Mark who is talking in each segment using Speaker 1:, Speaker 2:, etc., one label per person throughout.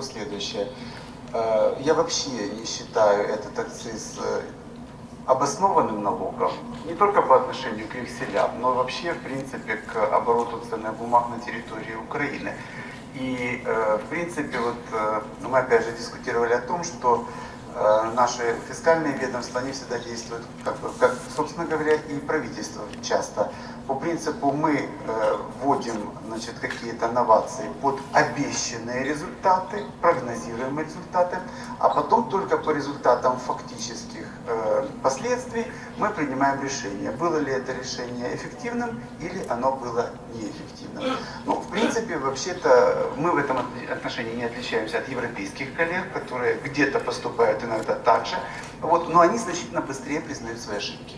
Speaker 1: скажу следующее. Э, Я вообще не считаю этот акциз э, обоснованным налогом, не только по отношению к векселям, но вообще, в принципе, к обороту ценных бумаг на территории Украины. И, э, в принципе, вот мы опять же дискутировали о том, что наши фискальные ведомства, они всегда действуют, как, как, собственно говоря, и правительство часто. По принципу мы э, вводим значит, какие-то новации под обещанные результаты, прогнозируемые результаты, а потом только по результатам фактических э, последствий мы принимаем решение, было ли это решение эффективным или оно было неэффективным. Принципе, вообще-то мы в этом отношении не отличаемся от европейских коллег, которые где-то поступают иногда так же, вот, но они значительно быстрее признают свои ошибки.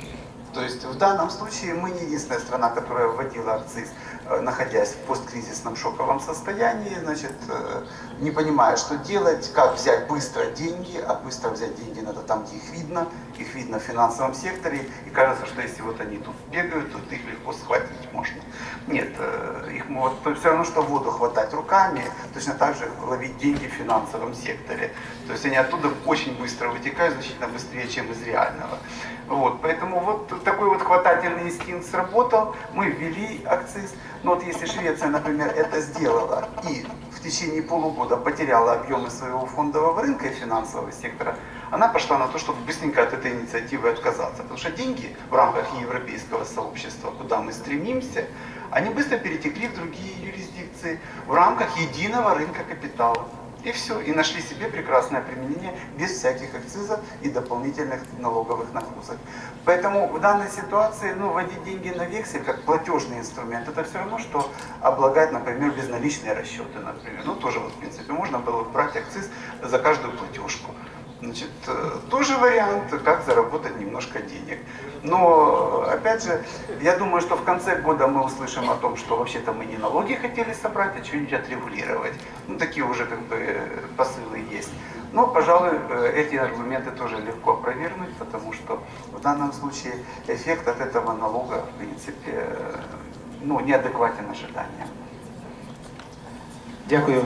Speaker 1: То есть в данном случае мы не единственная страна, которая вводила акциз, э, находясь в посткризисном шоковом состоянии, значит, э, не понимая, что делать, как взять быстро деньги, а быстро взять деньги надо там, где их видно, их видно в финансовом секторе, и кажется, что если вот они тут бегают, то их легко схватить их могут, все равно, что воду хватать руками, точно так же ловить деньги в финансовом секторе. То есть они оттуда очень быстро вытекают, значительно быстрее, чем из реального. Вот, поэтому вот такой вот хватательный инстинкт сработал, мы ввели акциз. Но вот если Швеция, например, это сделала и в течение полугода потеряла объемы своего фондового рынка и финансового сектора, она пошла на то, чтобы быстренько от этой инициативы отказаться. Потому что деньги в рамках европейского сообщества, куда мы стремимся, они быстро перетекли в другие юрисдикции в рамках единого рынка капитала. И все, и нашли себе прекрасное применение без всяких акцизов и дополнительных налоговых нагрузок. Поэтому в данной ситуации ну, вводить деньги на вексель как платежный инструмент, это все равно, что облагать, например, безналичные расчеты, например. Ну, тоже, вот, в принципе, можно было бы брать акциз за каждую платежку. Значит, э, тоже вариант, как заработать немножко денег. Но, опять же, я думаю, что в конце года мы услышим о том, что вообще-то мы не налоги хотели собрать, а что-нибудь отрегулировать. Ну, такие уже как бы э, посылы есть. Но, пожалуй, э, эти аргументы тоже легко опровергнуть, потому что в данном случае эффект от этого налога, в принципе, э, ну, неадекватен ожиданиям.
Speaker 2: Дякую.